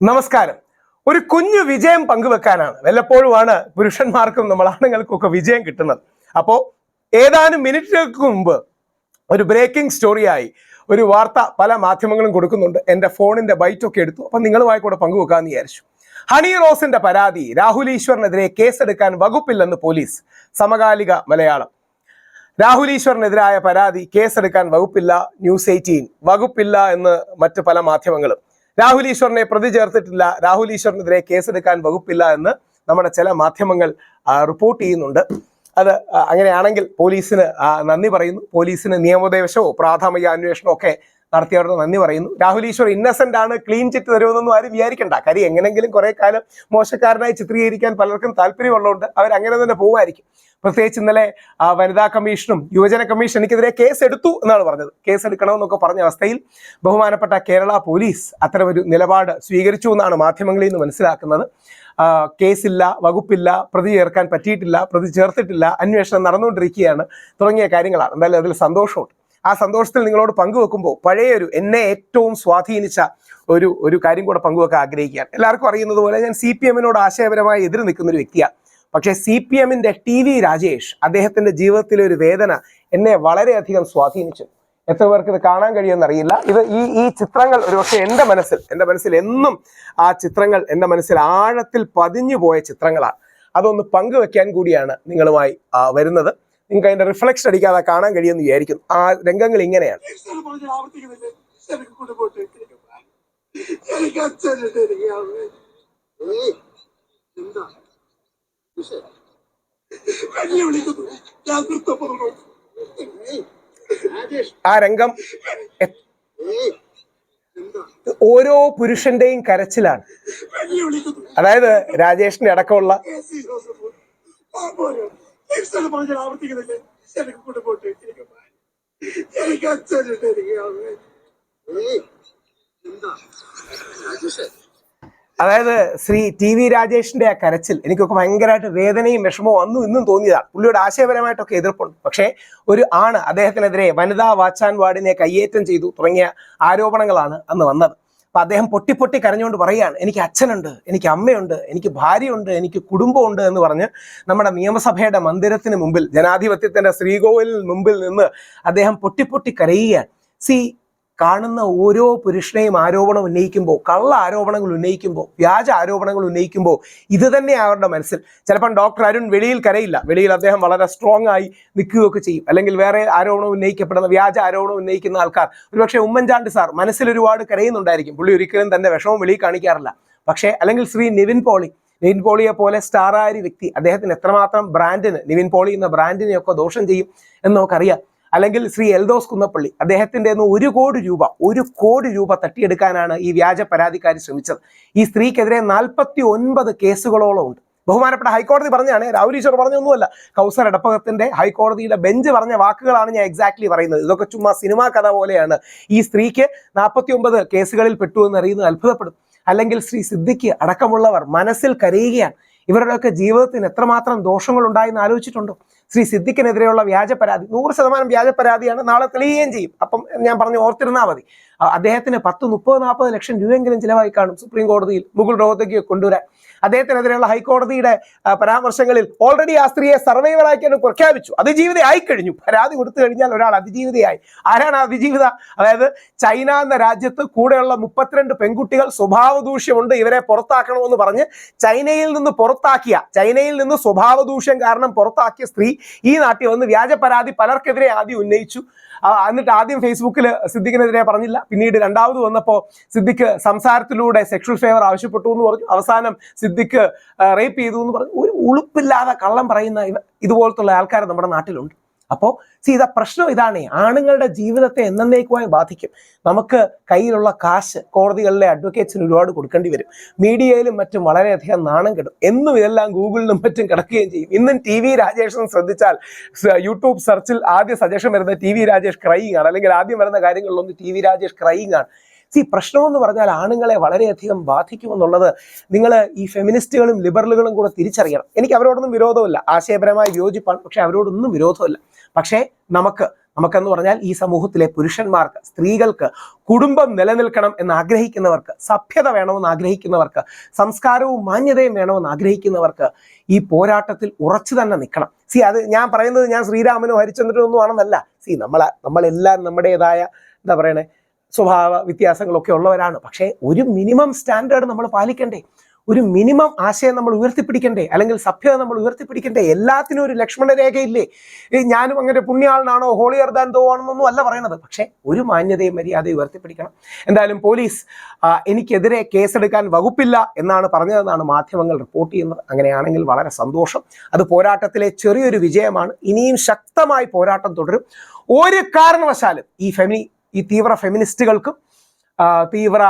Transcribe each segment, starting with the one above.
നമസ്കാരം. ഒരു കുഞ്ഞു വിജയം പങ്കുവെക്കാനാണ്. വല്ലപ്പോഴുമാണ് പുരുഷന്മാർക്കും നമ്മൾ ആണുങ്ങൾക്കൊക്കെ വിജയം കിട്ടുന്നത്. അപ്പോൾ ഏതാനും മിനിറ്റുകൾക്ക് മുമ്പ് ഒരു ബ്രേക്കിംഗ് സ്റ്റോറിയായി ഒരു വാർത്ത പല മാധ്യമങ്ങളും കൊടുക്കുന്നുണ്ട്. എന്റെ ഫോണിന്റെ ബൈറ്റൊക്കെ എടുത്തു. അപ്പം നിങ്ങളുമായി കൂടെ പങ്കുവെക്കാമെന്ന് വിചാരിച്ചു. ഹണി റോസിന്റെ പരാതി രാഹുൽ ഈശ്വറിനെതിരെ കേസെടുക്കാൻ വകുപ്പില്ലെന്ന് പോലീസ് സമകാലിക മലയാളം. രാഹുൽ ഈശ്വറിനെതിരായ പരാതി കേസെടുക്കാൻ വകുപ്പില്ല ന്യൂസ് എയ്റ്റീൻ വകുപ്പില്ല എന്ന് മറ്റ് പല മാധ്യമങ്ങളും. രാഹുൽ ഈശ്വറിനെ പ്രതി ചേർത്തിട്ടില്ല. രാഹുൽ ഈശ്വറിനെതിരെ കേസെടുക്കാൻ വകുപ്പില്ല എന്ന് നമ്മുടെ ചില മാധ്യമങ്ങൾ റിപ്പോർട്ട് ചെയ്യുന്നുണ്ട്. അത് അങ്ങനെയാണെങ്കിൽ പോലീസിന് നന്ദി പറയുന്നു. പോലീസിന് നിയമോപദേശമോ പ്രാഥമിക അന്വേഷണമോ ഒക്കെ നടത്തിയവർക്ക് നന്ദി പറയുന്നു. രാഹുൽ ഈശ്വർ ഇന്നസെന്റ് ആണ് ക്ലീൻ ചിറ്റ് തരുമെന്നൊന്നും ആരും വിചാരിക്കണ്ട. കാര്യം എങ്ങനെങ്കിലും കുറെ കാലം മോശക്കാരനായി ചിത്രീകരിക്കാൻ പലർക്കും താല്പര്യമുള്ളതുകൊണ്ട് അവർ അങ്ങനെ തന്നെ പോകുമായിരിക്കും. പ്രത്യേകിച്ച് ഇന്നലെ വനിതാ കമ്മീഷനും യുവജന കമ്മീഷൻ എനിക്കെതിരെ കേസ് എടുത്തു എന്നാണ് പറഞ്ഞത്. കേസ് എടുക്കണമെന്നൊക്കെ പറഞ്ഞ അവസ്ഥയിൽ ബഹുമാനപ്പെട്ട കേരള പോലീസ് അത്തരമൊരു നിലപാട് സ്വീകരിച്ചു എന്നാണ് മാധ്യമങ്ങളിൽ നിന്ന് മനസ്സിലാക്കുന്നത്. കേസില്ല വകുപ്പില്ല പ്രതി ചേർക്കാൻ പറ്റിയിട്ടില്ല പ്രതി ചേർത്തിട്ടില്ല അന്വേഷണം നടന്നുകൊണ്ടിരിക്കുകയാണ് തുടങ്ങിയ കാര്യങ്ങളാണ്. എന്തായാലും അതിൽ സന്തോഷമുണ്ട്. ആ സന്തോഷത്തിൽ നിങ്ങളോട് പങ്കുവെക്കുമ്പോൾ പഴയ ഒരു എന്നെ ഏറ്റവും സ്വാധീനിച്ച ഒരു ഒരു കാര്യം കൂടെ പങ്കുവെക്കാൻ ആഗ്രഹിക്കുകയാണ്. എല്ലാവർക്കും അറിയുന്നത് പോലെ ഞാൻ സി പി എമ്മിനോട് ആശയപരമായി എതിർ നിൽക്കുന്ന ഒരു വ്യക്തിയാണ്. പക്ഷെ സി പി എമ്മിന്റെ ടി വി രാജേഷ് അദ്ദേഹത്തിന്റെ ജീവിതത്തിലെ ഒരു വേദന എന്നെ വളരെയധികം സ്വാധീനിച്ചു. എത്ര പേർക്ക് ഇത് കാണാൻ കഴിയുമെന്ന് അറിയില്ല ഇത് ഈ ഈ ചിത്രങ്ങൾ ഒരുപക്ഷെ എന്റെ മനസ്സിൽ എന്റെ മനസ്സിൽ എന്നും ആ ചിത്രങ്ങൾ എന്റെ മനസ്സിൽ ആഴത്തിൽ പതിഞ്ഞു പോയ ചിത്രങ്ങളാണ്. അതൊന്ന് പങ്കുവെക്കാൻ കൂടിയാണ് നിങ്ങളുമായി വരുന്നത്. നിങ്ങൾക്ക് അതിന്റെ റിഫ്ലക്ഷൻ അടിക്കാതെ കാണാൻ കഴിയുമെന്ന് വിചാരിക്കും ആ രംഗങ്ങൾ ഇങ്ങനെയാണ്. ആ രംഗം ഓരോ പുരുഷന്റെയും കരച്ചിലാണ്. അതായത് രാജേഷിന്റെ അടക്കമുള്ള എ പറഞ്ഞ പറഞ്ഞാൽ ആവർത്തിക്കുന്നില്ലേ എനിക്ക് കൊണ്ടുപോട്ട് എനിക്ക് എനിക്ക് അച്ഛനുണ്ട് എനിക്ക് എന്താ? അതായത് ശ്രീ ടി വി രാജേഷിന്റെ ആ കരച്ചിൽ എനിക്കൊക്കെ ഭയങ്കരമായിട്ട് വേദനയും വിഷമവും അന്നും ഇന്നും തോന്നിയതാണ് പുള്ളിയുടെ ആശയപരമായിട്ടൊക്കെ എതിർപ്പുണ്ട്. പക്ഷേ ഒരു ആണ് അദ്ദേഹത്തിനെതിരെ വനിതാ വാച്ചാൻ വാർഡിനെ കയ്യേറ്റം ചെയ്തു തുടങ്ങിയ ആരോപണങ്ങളാണ് അന്ന് വന്നത്. അപ്പൊ അദ്ദേഹം പൊട്ടി പൊട്ടി കരഞ്ഞുകൊണ്ട് പറയുകയാണ് എനിക്ക് അച്ഛനുണ്ട് എനിക്ക് അമ്മയുണ്ട് എനിക്ക് ഭാര്യയുണ്ട് എനിക്ക് കുടുംബമുണ്ട് എന്ന് പറഞ്ഞ് നമ്മുടെ നിയമസഭയുടെ മന്ദിരത്തിന് മുമ്പിൽ ജനാധിപത്യത്തിന്റെ ശ്രീകോവിലിന് മുമ്പിൽ നിന്ന് അദ്ദേഹം പൊട്ടി പൊട്ടി കരയുകയാണ്. സി കാണുന്ന ഓരോ പുരുഷനെയും ആരോപണം ഉന്നയിക്കുമ്പോൾ കള്ള ആരോപണങ്ങൾ ഉന്നയിക്കുമ്പോൾ വ്യാജ ആരോപണങ്ങൾ ഉന്നയിക്കുമ്പോൾ ഇത് തന്നെ അവരുടെ മനസ്സിൽ. ചിലപ്പം ഡോക്ടർ അരുൺ വെളിയിൽ കരയില്ല. വെളിയിൽ അദ്ദേഹം വളരെ സ്ട്രോങ് ആയി നിൽക്കുകയൊക്കെ ചെയ്യും. അല്ലെങ്കിൽ വേറെ ആരോപണം ഉന്നയിക്കപ്പെടുന്ന വ്യാജ ആരോപണം ഉന്നയിക്കുന്ന ആൾക്കാർ. ഒരുപക്ഷെ ഉമ്മൻചാണ്ടി സാർ മനസ്സിൽ ഒരുപാട് കരയുന്നുണ്ടായിരിക്കും. പുള്ളി ഒരിക്കലും തന്റെ വിഷമം വെളിയിൽ കാണിക്കാറില്ല. പക്ഷേ അല്ലെങ്കിൽ ശ്രീ നിവിൻ പോളി. നിവിൻ പോളിയെ പോലെ സ്റ്റാർ ആയ ഒരു വ്യക്തി അദ്ദേഹത്തിന് എത്രമാത്രം ബ്രാൻഡിന് നിവിൻ പോളി എന്ന ബ്രാൻഡിനെയൊക്കെ ദോഷം ചെയ്യും എന്ന് നമുക്കറിയാം അല്ലെങ്കിൽ ശ്രീ എൽദോസ് കുന്നപ്പള്ളി അദ്ദേഹത്തിന്റെ നിന്ന് ഒരു കോടി രൂപ ഒരു കോടി രൂപ തട്ടിയെടുക്കാനാണ് ഈ വ്യാജ പരാതിക്കാരി ശ്രമിച്ചത്. ഈ സ്ത്രീക്കെതിരെ നാൽപ്പത്തി ഒൻപത് കേസുകളോളം ഉണ്ട്. ബഹുമാനപ്പെട്ട ഹൈക്കോടതി പറഞ്ഞാണ് രാഹുൽ ഈശ്വർ പറഞ്ഞൊന്നുമല്ല. കൗസർ എടപ്പകത്തിന്റെ ഹൈക്കോടതിയിലെ ബെഞ്ച് പറഞ്ഞ വാക്കുകളാണ് ഞാൻ എക്സാക്ട്ലി പറയുന്നത്. ഇതൊക്കെ ചുമ്മാ സിനിമാ കഥ പോലെയാണ്. ഈ സ്ത്രീക്ക് നാൽപ്പത്തി ഒമ്പത് കേസുകളിൽ പെട്ടു എന്ന് അറിയുന്നത് അത്ഭുതപ്പെടും. അല്ലെങ്കിൽ ശ്രീ സിദ്ദിഖ് അടക്കമുള്ളവർ മനസ്സിൽ കരയുകയാണ്. ഇവരുടെയൊക്കെ ജീവിതത്തിന് എത്രമാത്രം ദോഷങ്ങൾ ഉണ്ടായെന്ന് ആലോചിച്ചിട്ടുണ്ടോ? ശ്രീ സിദ്ദിഖിനെതിരെയുള്ള വ്യാജ പരാതി. നൂറ് ശതമാനം വ്യാജ പരാതിയാണ് നാളെ തെളിയുകയും ചെയ്യും. അപ്പം ഞാൻ പറഞ്ഞു ഓർത്തിരുന്നാൽ മതി. അദ്ദേഹത്തിന് പത്ത് മുപ്പത് നാൽപ്പത് ലക്ഷം രൂപയെങ്കിലും ചിലവായി കാണും സുപ്രീം കോടതിയിൽ മുകുൾ റോഹത്തയ്ക്ക് കൊണ്ടുവരാൻ. അദ്ദേഹത്തിനെതിരെയുള്ള ഹൈക്കോടതിയുടെ പരാമർശങ്ങളിൽ ഓൾറെഡി ആ സ്ത്രീയെ സർവൈവറാക്കിയാണ് പ്രഖ്യാപിച്ചു. അതിജീവിതയായി കഴിഞ്ഞു പരാതി കൊടുത്തു കഴിഞ്ഞാൽ ഒരാൾ അതിജീവിതയായി. ആരാണ് അതിജീവിത? അതായത് ചൈന എന്ന രാജ്യത്ത് കൂടെയുള്ള മുപ്പത്തിരണ്ട് പെൺകുട്ടികൾ സ്വഭാവ ദൂഷ്യമുണ്ട് ഇവരെ പുറത്താക്കണമെന്ന് പറഞ്ഞ് ചൈനയിൽ നിന്ന് പുറത്താക്കിയ ചൈനയിൽ നിന്ന് സ്വഭാവ ദൂഷ്യം കാരണം പുറത്താക്കിയ സ്ത്രീ ഈ നാട്ടിൽ വന്ന് വ്യാജ പരാതി പലർക്കെതിരെ ആദ്യം ഉന്നയിച്ചു. എന്നിട്ട് ആദ്യം ഫേസ്ബുക്കിൽ സിദ്ദിഖിനെതിരെ പറഞ്ഞില്ല. പിന്നീട് രണ്ടാമത് വന്നപ്പോൾ സിദ്ദിഖ് സംസാരത്തിലൂടെ സെക്ഷൽ ഫേവർ ആവശ്യപ്പെട്ടു എന്ന് പറഞ്ഞു. അവസാനം സിദ്ദിഖ് റേപ്പ് ചെയ്തു എന്ന് പറഞ്ഞു. ഒരു ഉളുപ്പില്ലാതെ കള്ളം പറയുന്ന ഇതുപോലത്തുള്ള ആൾക്കാർ നമ്മുടെ നാട്ടിലുണ്ട്. അപ്പോൾ സി ഇതാ പ്രശ്നം ഇതാണ്. ആണുങ്ങളുടെ ജീവിതത്തെ എന്നേക്കുമായി ബാധിക്കും. നമുക്ക് കയ്യിലുള്ള കാശ് കോടതികളിലെ അഡ്വക്കേറ്റ്സിന് ഒരുപാട് കൊടുക്കേണ്ടി വരും. മീഡിയയിലും മറ്റും വളരെയധികം നാണം കിട്ടും എന്നും ഇതെല്ലാം ഗൂഗിളിലും മറ്റും കിടക്കുകയും ചെയ്യും. ഇന്നും ടി വി രാജേഷ് ശ്രദ്ധിച്ചാൽ യൂട്യൂബ് സെർച്ചിൽ ആദ്യ സജഷൻ വരുന്ന ടി വി രാജേഷ് ക്രൈയിങ് ആണ്. അല്ലെങ്കിൽ ആദ്യം വരുന്ന കാര്യങ്ങളിലൊന്ന് ടി വി രാജേഷ് ക്രൈയിങ് ആണ്. സി പ്രശ്നമെന്ന് പറഞ്ഞാൽ ആണുങ്ങളെ വളരെയധികം ബാധിക്കുമെന്നുള്ളത് നിങ്ങൾ ഈ ഫെമിനിസ്റ്റുകളും ലിബറലുകളും കൂടെ തിരിച്ചറിയണം. എനിക്ക് അവരോടൊന്നും വിരോധമില്ല. ആശയപരമായി വിയോജിപ്പാണ് പക്ഷെ അവരോടൊന്നും വിരോധമില്ല. പക്ഷേ നമുക്ക് നമുക്കെന്ന് പറഞ്ഞാൽ ഈ സമൂഹത്തിലെ പുരുഷന്മാർക്ക് സ്ത്രീകൾക്ക് കുടുംബം നിലനിൽക്കണം എന്ന് ആഗ്രഹിക്കുന്നവർക്ക് സഭ്യത വേണമെന്ന് ആഗ്രഹിക്കുന്നവർക്ക് സംസ്കാരവും മാന്യതയും വേണമെന്ന് ആഗ്രഹിക്കുന്നവർക്ക് ഈ പോരാട്ടത്തിൽ ഉറച്ചു തന്നെ നിൽക്കണം. സി അത് ഞാൻ പറയുന്നത് ഞാൻ ശ്രീരാമനോ ഹരിചന്ദ്രനോ ഒന്നും ആണെന്നല്ല. സി നമ്മളെ നമ്മളെല്ലാം നമ്മുടേതായ എന്താ പറയണേ സ്വഭാവ വ്യത്യാസങ്ങളൊക്കെ ഉള്ളവരാണ്. പക്ഷേ ഒരു മിനിമം സ്റ്റാൻഡേർഡ് നമ്മൾ പാലിക്കണ്ടേ. ഒരു മിനിമം ആശയം നമ്മൾ ഉയർത്തിപ്പിടിക്കണ്ടേ. അല്ലെങ്കിൽ സഭ്യത നമ്മൾ ഉയർത്തിപ്പിടിക്കണ്ടേ. എല്ലാത്തിനും ഒരു ലക്ഷ്മണ രേഖയില്ലേ? ഈ ഞാനും അങ്ങനെ പുണ്യാളനാണോ ഹോളിയർ ദാൻ ആണെന്നൊന്നും അല്ല പറയണത്. പക്ഷേ ഒരു മാന്യതയും മര്യാദയും ഉയർത്തിപ്പിടിക്കണം. എന്തായാലും പോലീസ് എനിക്കെതിരെ കേസെടുക്കാൻ വകുപ്പില്ല എന്നാണ് പറഞ്ഞതെന്നാണ് മാധ്യമങ്ങൾ റിപ്പോർട്ട് ചെയ്യുന്നത്. അങ്ങനെയാണെങ്കിൽ വളരെ സന്തോഷം. അത് പോരാട്ടത്തിലെ ചെറിയൊരു വിജയമാണ്. ഇനിയും ശക്തമായി പോരാട്ടം തുടരും. ഒരു കാരണവശാലും ഈ ഫെമിനി ഈ തീവ്ര ഫെമിനിസ്റ്റുകൾക്കും തീവ്ര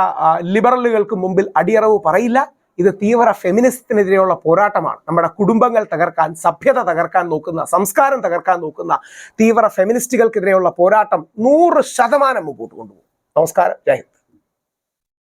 ലിബറലുകൾക്കും മുമ്പിൽ അടിയറവ് പറയില്ല. ഇത് തീവ്ര ഫെമിനിസത്തിനെതിരെയുള്ള പോരാട്ടമാണ്. നമ്മുടെ കുടുംബങ്ങൾ തകർക്കാൻ സഭ്യത തകർക്കാൻ നോക്കുന്ന സംസ്കാരം തകർക്കാൻ നോക്കുന്ന തീവ്ര ഫെമിനിസ്റ്റുകൾക്കെതിരെയുള്ള പോരാട്ടം നൂറ് ശതമാനം മുമ്പോട്ട് കൊണ്ടുപോകും. നമസ്കാരം. ജയ്